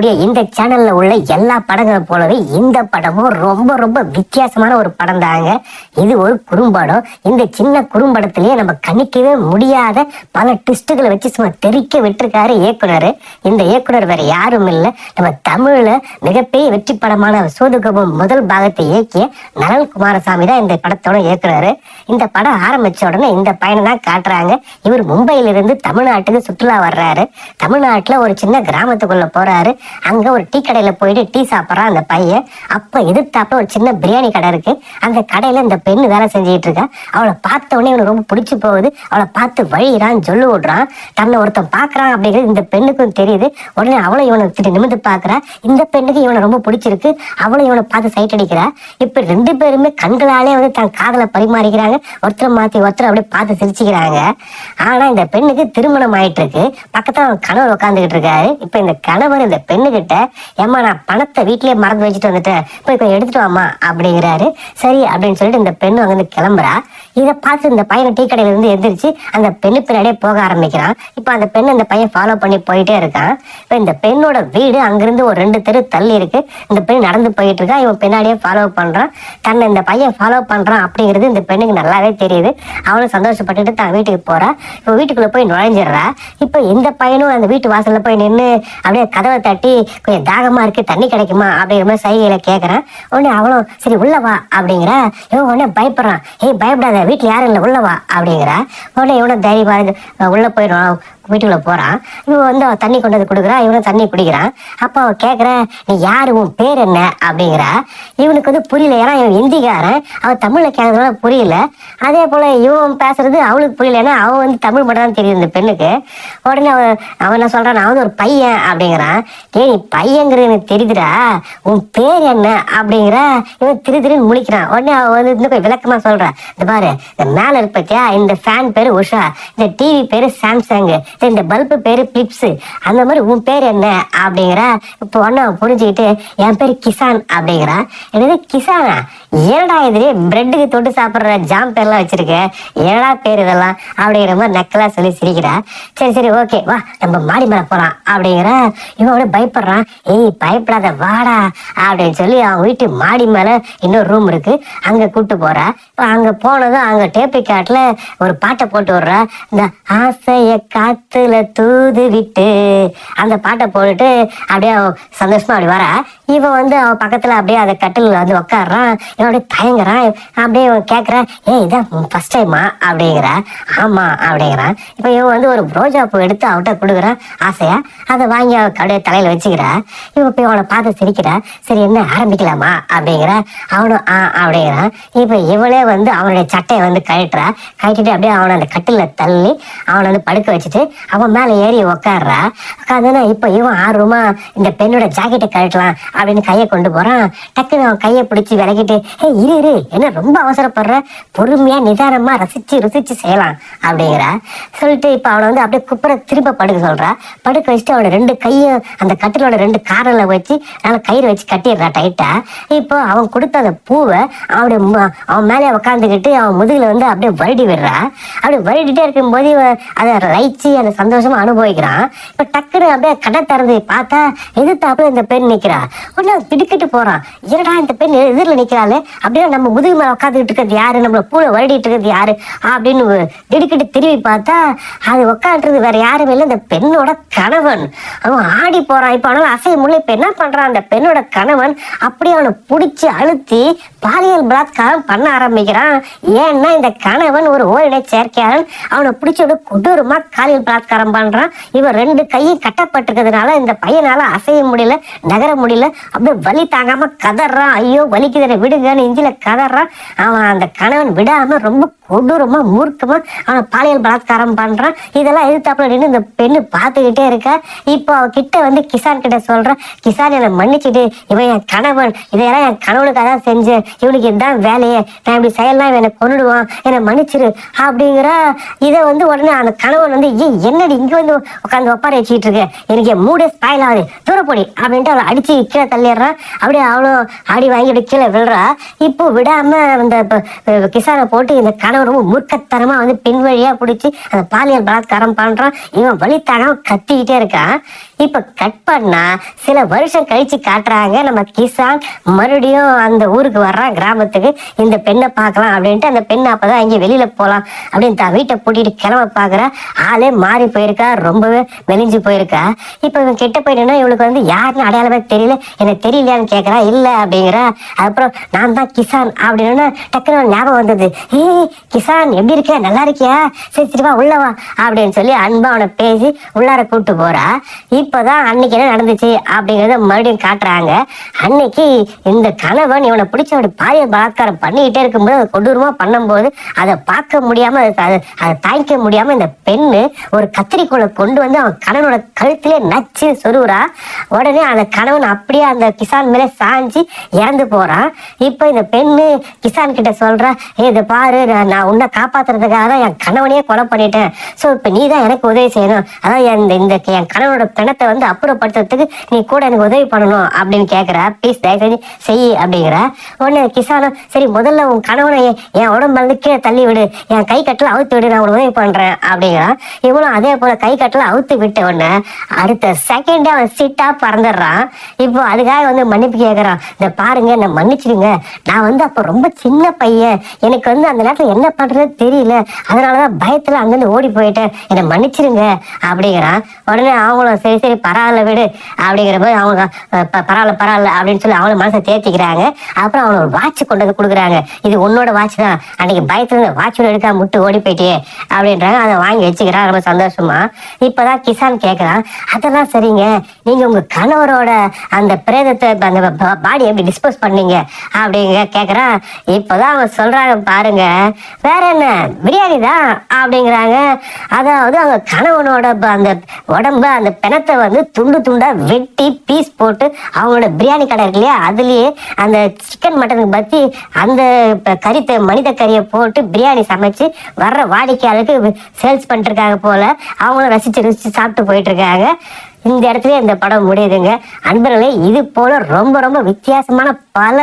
நம்முடைய இந்த சேனல்ல உள்ள எல்லா படங்களை போலவே இந்த படமும் ரொம்ப ரொம்ப வித்தியாசமான ஒரு படம் தாங்க இது ஒரு குறும்படம். இந்த சின்ன குறும்படத்திலேயே நம்ம கணிக்கவே முடியாத பல ட்விஸ்டுகளை வச்சு சும்மா தெறிக்க விட்டுருக்காரு இயக்குனர். இந்த இயக்குனர் வேற யாரும் இல்லை. நம்ம தமிழ்ல மிகப்பெரிய வெற்றி படமான சோதுகபம் முதல் பாகத்தை இயக்கிய நலன் குமாரசாமி தான் இந்த படத்தோட இயக்குனர். இந்த படம் ஆரம்பிச்ச உடனே இந்த பையனை தான் காட்டுறாங்க. இவர் மும்பையிலிருந்து தமிழ்நாட்டுக்கு சுற்றுலா வர்றாரு. தமிழ்நாட்டுல ஒரு சின்ன கிராமத்துக்குள்ள போறாரு. அங்க ஒரு டீ கடையில போயிட்டு டீ சாப்பிட்றான் அந்த பையன். அப்ப எதிர்த்தாப்புல ஒரு சின்ன பிரியாணி கடை இருக்கு. அந்த கடையில இந்த பெண்ணு வேலை செஞ்சுட்டு இருக்கா. அவளை பார்த்த உடனே இவனுக்கு ரொம்ப பிடிச்சி போகுது. அவளை பார்த்து வழியிறான் சொல்லு விடுறான். தன்னை ஒருத்தன் பாக்குறான் அப்படிங்கிறது இந்த பெண்ணுக்கும் தெரியுது. உடனே அவளும் இவனை திட்டு நிமிந்து பாக்குறா இந்த பெண்ணுக்கு இவனை ரொம்ப பிடிச்சிருக்கு. அவளும் இவனை பார்த்து சைட் அடிக்கிறா. இப்ப ரெண்டு பேருமே கண்களாலே வந்து தன் காதலை பரிமாறிக்கிறாங்க. ஒருத்தரை மாத்தி ஒருத்தர் அப்படியே பார்த்து சிரிச்சுக்கிறாங்க. ஆனா இந்த பெண்ணுக்கு திருமணம் ஆயிட்டு இருக்கு. பக்கத்துல அவன் கணவர் உட்காந்துக்கிட்டு இருக்காரு. இப்ப இந்த கணவர் இந்த பெண்ணுகிட்ட ஏம்மா நான் பணத்தை வீட்லயே மறந்து வச்சுட்டு வந்துட்டேன். போய் கொஞ்சம் எடுத்துட்டு வாமா அப்படிங்கிறாரு. சரி அப்படின்னு சொல்லிட்டு இந்த பெண்ணு அங்கிருந்து கிளம்புறா. இதை பார்த்து இந்த பையனை டீ கடையில இருந்து எந்திரிச்சு அந்த பெண்ணு பின்னாடியே போக ஆரம்பிக்கிறான். இப்ப அந்த பெண் அந்த பையன் ஃபாலோ பண்ணி போயிட்டே இருக்கான். இப்ப இந்த பெண்ணோட வீடு அங்கிருந்து ஒரு ரெண்டு தெரு தள்ளி இருக்கு. இந்த பெண் நடந்து போயிட்டு இருக்கா. இவன் பின்னாடியே ஃபாலோ பண்றான். தன்னை இந்த பையன் ஃபாலோ பண்றான் அப்படிங்கிறது இந்த பெண்ணுக்கு நல்லாவே தெரியுது. அவளும் சந்தோஷப்பட்டுட்டு தான் வீட்டுக்கு போறா. இப்போ வீட்டுக்குள்ள போய் நுழைஞ்சிடுறா. இப்போ இந்த பையனும் அந்த வீட்டு வாசல்ல போய் நின்று அப்படியே கதவை தட்டி கொஞ்சம் தாகமா இருக்கு தண்ணி கிடைக்குமா அப்படிங்கிற மாதிரி சைகையில கேட்கறான் உடனே அவளும் சரி உள்ள வா அப்படிங்கிறா. இவன் உடனே பயப்படுறான். ஏய் பயப்படாத வீட்டுல யாரும் இல்லை உள்ள வா அப்படிங்கிற. உடனே இவனும் தைரியமா உள்ள போயிடும் வீட்டுக்குள்ள போறான். இவன் வந்து அவன் தண்ணி கொண்டு வந்து கொடுக்குறான் இவனும் தண்ணி குடிக்கிறான். அப்போ அவன் கேட்குற நீ யாரு? உன் பேர் என்ன? அப்படிங்கிறா. இவனுக்கு வந்து புரியல. ஏன்னா இவன் ஹிந்திக்காரன். அவன் தமிழ்ல கேட்கறதுனால புரியல. அதே போல இவன் பேசுறது அவளுக்கு புரியல. ஏன்னா அவன் வந்து தமிழ் மட்டும் தான் தெரியுது இந்த பெண்ணுக்கு. உடனே அவன் அவன் என்ன சொல்றான்? நான் வந்து ஒரு பையன் அப்படிங்கிறான். ஏ நீ பையங்கிறது எனக்கு தெரியுதுடா. உன் பேர் என்ன? அப்படிங்கிற இவன் திரு திருன்னு முழிக்கிறான். உடனே அவன் வந்து இன்னும் கொஞ்சம் விளக்கமா சொல்றான். இந்த பாரு இந்த மேல இருப்பத்தியா இந்த ஃபேன் பேரு உஷா. இந்த டிவி பேரு சாம்சங் இந்த பல்பு பேரு பிளிப்ஸ் அந்த மாதிரி உன் பேர் என்ன அப்படிங்கிற இப்போ ஒன்னு புரிஞ்சுக்கிட்டு என் பேரு கிசான் அப்படிங்கிறா. என்னது கிசானா? ஏடா இது பிரெட்டுக்கு தொட்டு சாப்பிடுற ஜாம் பேர்லாம் வச்சிருக்க? ஏடா பேர் இதெல்லாம்? அப்படிங்கிற மாதிரி நக்கலா சொல்லி சிரிக்கிறா. சரி சரி ஓகே வா நம்ம மாடி மேல போலாம் அப்படிங்கிற இவன் அப்படியே பயப்படுறான். ஏய் பயப்படாத வாடா அப்படின்னு சொல்லி அவன் வீட்டு மாடி மேல இன்னொரு ரூம் இருக்கு. அங்க கூட்டு போறா. அங்க போனதும் அங்க டேப்பிக் காட்டுல ஒரு பாட்டை போட்டு விடுறா. இந்த ஆசைய காத்துல தூது விட்டு அந்த பாட்டை போட்டுட்டு அப்படியே சந்தோஷமா அப்படி வரா இவன் வந்து அவன் பக்கத்துல அப்படியே அந்த கட்டில் வந்து உட்காடுறான் இவன் அப்படியே தயங்குறான். அப்படியே கேட்குறான் ஏய் இதான் ஃபர்ஸ்ட் டைமா அப்படிங்கிறா ஆமா அப்படிங்கிறான். இப்போ இவன் வந்து ஒரு ரோஜா பூ எடுத்து அவட்ட கொடுக்குறான் ஆசையா. அதை வாங்கி அவ அப்படியே தலையில வச்சுக்கிறா இவன் போய் அவனை பார்த்து சிரிக்கிறா சரி என்ன ஆரம்பிக்கலாமா? அப்படிங்கிற அவனும் ஆ அப்படிங்கிறான். இப்போ இவளே வந்து அவனுடைய சட்டையை வந்து கழட்டுறா. கழட்டிட்டு அப்படியே அவனை அந்த கட்டில தள்ளி அவனை வந்து படுக்க வச்சுட்டு அவன் மேல ஏறி உக்காடுறா உட்காந்துன்னா இப்ப இவன் ஆர்வமா இந்த பெண்ணோட ஜாக்கெட்டை கழட்டலாம் அப்படின்னு கையை கொண்டு போறான். டக்குன்னு அவன் கையை பிடிச்சி விலகிட்டு ஏய் இரு இரு என்ன ரொம்ப அவசரப்படுற? பொறுமையா நிதானமா ரசிச்சு ருசிச்சு செய்யலாம் அப்படிங்கிறா. சொல்லிட்டு இப்ப அவனை வந்து அப்படியே குப்புற திரும்ப படுக்க சொல்றா. படுக்க வச்சுட்டு அவனோட ரெண்டு கையும் அந்த கட்டிலோட ரெண்டு காரல வச்சு நல்லா கயிறு வச்சு கட்டிடுறா டைட்டா இப்போ அவன் கொடுத்த அந்த பூவை அவனுடைய அவன் மேலே உட்காந்துக்கிட்டு அவன் முதுகுல வந்து அப்படியே வருடி விடுறா. அப்படியே வருடிட்டே இருக்கும்போது அதை ரசிச்சு அந்த சந்தோஷமா அனுபவிக்கிறான். இப்ப டக்குன்னு அப்படியே கடை திறந்து பார்த்தா எதிர்த்தாப்புல இந்த பெண் நிக்கிறா. உடனே திடுக்கிட்டு போறான். என்னடா இந்த பெண் எதிரில் நிக்கிறாளே? அப்படியே நம்ம முதுகு மேல உட்காந்துக்கிட்டு இருக்கிறது யாரு? நம்மள பூல வருடிட்டு இருக்கிறது யாரு? அப்படின்னு திடுக்கிட்டு திரும்பி பார்த்தா அது உட்காந்துருது வேற யாருமே இல்லை. இந்த பெண்ணோட கணவன். அவன் ஆடி போறான். இப்ப அவனால அசைய முடியல. இப்ப என்ன பண்றான்? அந்த பெண்ணோட கணவன் அப்படியே அவனை பிடிச்சி அழுத்தி பாலியல் பலாத்காரம் பண்ண ஆரம்பிக்கிறான். ஏன்னா இந்த கணவன் ஒரு ஓரிட செயற்கையாளன். அவனை பிடிச்சி கொடூரமா காலியல் பலாத்காரம் பண்றான். இவன் ரெண்டு கையும் கட்டப்பட்டிருக்கிறதுனால இந்த பையனால அசைய முடியல நகர முடியல. அப்படியே வலி தாங்காம கதறான். ஐயோ வலிக்குதுற விடுங்கன்னு இஞ்சில கதறான். அவன் அந்த கணவன் விடாம ரொம்ப கொடூரமா மூர்க்கமா அவனை பாலியல் பலாத்காரம் பண்றான். இதெல்லாம் எதிர்த்தாப்புல நின்று இந்த பெண்ணு பார்த்துக்கிட்டே இருக்கா. இப்போ அவ கிட்ட வந்து கிசான் கிட்ட சொல்றான் கிசான் என்னை மன்னிச்சுட்டு இவன் என் கணவன். இதையெல்லாம் என் கணவனுக்காக தான் செஞ்சேன். இவனுக்கு இதுதான் வேலையே. நான் இப்படி செய்யலாம் என்னை கொன்னுடுவான். என்னை மன்னிச்சிரு. அப்படிங்கிற. இதை வந்து உடனே அந்த கணவன் வந்து ஏன் என்னடி இங்க வந்து உட்காந்து ஒப்பாரி வச்சுக்கிட்டு இருக்க எனக்கு மூடே ஸ்பாயில் ஆகுது. தூரப்பொடி அப்படின்ட்டு அவளை அடிச்சு கீழே தள்ளிடுறான் அப்படியே அவளும் அடி வாங்கிட்டு கீழே விழுறா. இப்போ விடாம அந்த கிசானை போட்டு இந்த கணவன் ரொம்ப மூர்க்கத்தனமா வந்து பின் வழியா பிடிச்சி அந்த பாலியல் பலாத்காரம் பண்றான். இவன் வழி தாங்காம கத்திக்கிட்டே இருக்கான். இப்ப கட் பண்ணா சில வருஷம் கழிச்சு காட்டுறாங்க நம்ம கிசான். மறுபடியும் அந்த ஊருக்கு வர்றான் கிராமத்துக்கு. இந்த பெண்ணை பார்க்கலாம் அப்படின்ட்டு அந்த பெண்ணை அப்பதான் இங்கே வெளியில போலாம். அப்படின்னு தான் வீட்டை பூட்டிட்டு கிளம்ப பாக்குற ஆளே மாறி மாறி போயிருக்கா ரொம்பவே மெலிஞ்சு போயிருக்கா. இப்போ இவன் கிட்ட போயிட்டா இவளுக்கு வந்து யாருன்னு அடையாளமே தெரியல. எனக்கு தெரியலையான்னு கேட்குறா இல்லை அப்படிங்கிறா. அப்புறம் நான் தான் கிசான் அப்படின்னு டக்குன்னு ஞாபகம் வந்தது. ஏ கிசான் எப்படி இருக்க? நல்லா இருக்கியா? சரி சரிவா உள்ளவா அப்படின்னு சொல்லி அன்பா அவனை பேசி உள்ளார கூப்பிட்டு போறா. இப்போதான் அன்னைக்கு என்ன நடந்துச்சு அப்படிங்கிறத மறுபடியும் காட்டுறாங்க. அன்னைக்கு இந்த கணவன் இவனை பிடிச்ச ஒரு பாலியல் பலாத்காரம் பண்ணிக்கிட்டே இருக்கும்போது கொடூரமாக பண்ணும்போது அதை பார்க்க முடியாம அதை அதை- அதை தாங்கிக்க முடியாம இந்த பெண்ணு ஒரு ஒரு கத்திரிக்கோளை கொண்டு வந்து அவன் கணவனோட கழுத்திலே நச்சு சொருவுறா உடனே அந்த கணவன் அப்படியே அந்த கிசான் மேலே சாஞ்சி இறந்து போறான். இப்போ இந்த பெண்ணு கிசான் கிட்ட சொல்றா "ஏய், இதை பாரு நான் உன்னை காப்பாத்துறதுக்காக தான் என் கணவனையே கொலை பண்ணிட்டேன். ஸோ இப்போ நீ தான் எனக்கு உதவி செய்யணும். அதான் இந்த இந்த என் கணவனோட பிணத்தை வந்து அப்புறப்படுத்துறதுக்கு நீ கூட எனக்கு உதவி பண்ணணும் அப்படின்னு கேட்குறா ப்ளீஸ் தயவு செஞ்சு செய் அப்படிங்கிற. உடனே கிசானும் சரி முதல்ல உன் கணவனை என் என் உடம்புல கீழே தள்ளி விடு. என் கை கட்டில் அவுத்து விடு நான் உனக்கு உதவி பண்ணுறேன் அப்படிங்கிறான் இவ்வளோ அதே போல கை கட்டல அவுத்து விட்ட உடனே அடுத்த செகண்டே அவன் சிட்டா பறந்துடுறான். இப்போ அதுக்காக வந்து மன்னிப்பு கேட்கறான் இந்த பாருங்க என்ன மன்னிச்சிடுங்க. நான் வந்து அப்ப ரொம்ப சின்ன பையன். எனக்கு வந்து அந்த நேரத்துல என்ன பண்றது தெரியல. அதனாலதான் பயத்துல அங்கிருந்து ஓடி போயிட்டேன். என்னை மன்னிச்சிடுங்க அப்படிங்கிறான். உடனே அவங்களும் சரி சரி பரவாயில்ல விடு அப்படிங்கிற போது அவங்க பரவாயில்ல பரவாயில்ல அப்படின்னு சொல்லி அவங்கள மனசை தேர்த்திக்கிறாங்க அப்புறம் அவனுக்கு ஒரு வாட்ச் கொண்டு வந்து கொடுக்குறாங்க. இது உன்னோட வாட்ச் தான். அன்னைக்கு பயத்துல வாட்ச் எடுக்காம முட்டு ஓடி போயிட்டே அப்படின்றாங்க. அதை வாங்கி வச்சுக்கிறான். ரொம்ப சந்தோஷம். இப்பதான் கிசான் கேக்குறான். அதெல்லாம் சரிங்க. நீங்க உங்க கணவரோட அந்த பிரேதத்தை அந்த பாடி எப்படி டிஸ்போஸ் பண்ணீங்க? அப்படிங்க கேக்குறான். இப்பதான் அவன் சொல்றாங்க பாருங்க. வேற என்ன? பிரியாணி தான் அப்படிங்கிறாங்க. அதாவது அவங்க கணவனோட அந்த உடம்ப அந்த பிணத்தை வந்து துண்டு துண்டா வெட்டி பீஸ் போட்டு அவங்களோட பிரியாணி கடை இருக்கு இல்லையா? அதுலயே அந்த சிக்கன் மட்டனுக்கு பத்தி அந்த கறித்த மனித கறியை போட்டு பிரியாணி சமைச்சு வர்ற வாடிக்கையாளருக்கு சேல்ஸ் பண்ணிட்டு இருக்காங்க போல. அவங்களும் ரசிச்சு ரசிச்சு சாப்பிட்டு போயிட்டு இருக்காங்க. இந்த இடத்துல இந்த படம் முடியுதுங்க. அன்பர்களே இது போல ரொம்ப ரொம்ப வித்தியாசமான பல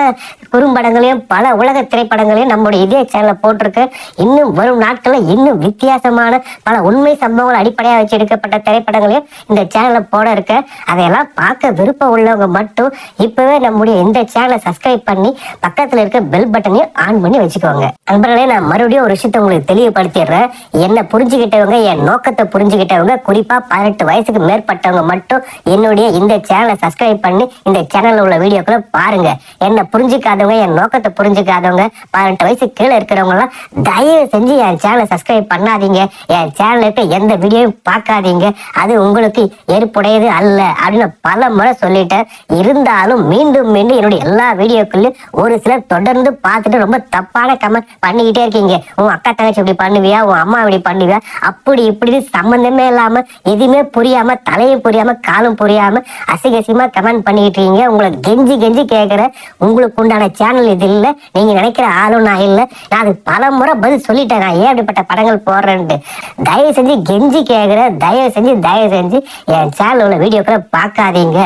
குறும்படங்களையும் பல உலக திரைப்படங்களையும் நம்முடைய இதே சேனல போட்டிருக்கு. இன்னும் வரும் நாட்கள்ல இன்னும் வித்தியாசமான பல உண்மை சம்பவங்கள் அடிப்படையாக வச்சு எடுக்கப்பட்ட திரைப்படங்களையும் இந்த சேனல்ல போட இருக்கு. அதையெல்லாம் பார்க்க விருப்பம் உள்ளவங்க மட்டும் இப்பவே நம்முடைய இந்த சேனலை சப்ஸ்கிரைப் பண்ணி பக்கத்துல இருக்க பெல் பட்டனையும் ஆன் பண்ணி வச்சுக்கோங்க. நண்பர்களே நான் மறுபடியும் ஒரு விஷயத்தை உங்களுக்கு தெளிவுபடுத்திடுறேன். என்ன புரிஞ்சுக்கிட்டவங்க என் நோக்கத்தை புரிஞ்சுக்கிட்டவங்க குறிப்பா பதினெட்டு வயசுக்கு மேற்பட்டவங்க மட்டும் என்னுடைய இந்த சேனலை சப்ஸ்கிரைப் பண்ணி இந்த சேனலில் உள்ள வீடியோக்களை பாருங்க. என்ன புரிஞ்சுக்காதவங்க என் நோக்கத்தை புரிஞ்சுக்காதவங்க பதினெட்டு வயசு கீழே இருக்கிறவங்க எல்லாம் தயவு செஞ்சு என் சேனலை சப்ஸ்கிரைப் பண்ணாதீங்க. என் சேனல்ல இருக்க எந்த வீடியோவும் பார்க்காதீங்க. அது உங்களுக்கு ஏற்புடையது அல்ல அப்படின்னு பல முறை சொல்லிட்டேன். இருந்தாலும் மீண்டும் மீண்டும் என்னுடைய எல்லா வீடியோக்குள்ளயும் ஒரு சிலர் தொடர்ந்து பார்த்துட்டு ரொம்ப தப்பான கமெண்ட் பண்ணிக்கிட்டே இருக்கீங்க. உன் அக்கா தங்கச்சி இப்படி பண்ணுவியா? உன் அம்மா இப்படி பண்ணுவியா? அப்படி இப்படி சம்மந்தமே இல்லாம எதுவுமே புரியாம புரிய புரியாம காலும் புரியாம அசிங்கசியமா கமெண்ட் பண்ணிட்டு இருக்கீங்க உங்களை கெஞ்சி கெஞ்சி கேட்கிறேன் உங்களுக்கு உண்டான சேனல் இது இல்ல. நீங்க நினைக்கிற ஆளும் நான் இல்ல. நான் அது பல முறை பதில் சொல்லிட்டேன். நான் ஏன் அப்படிப்பட்ட படங்கள் போடுறேன்ட்டு. தயவு செஞ்சு கெஞ்சி கேட்கிறேன் தயவு செஞ்சு தயவு செஞ்சு என் சேனல் உள்ள வீடியோக்களை பார்க்காதீங்க.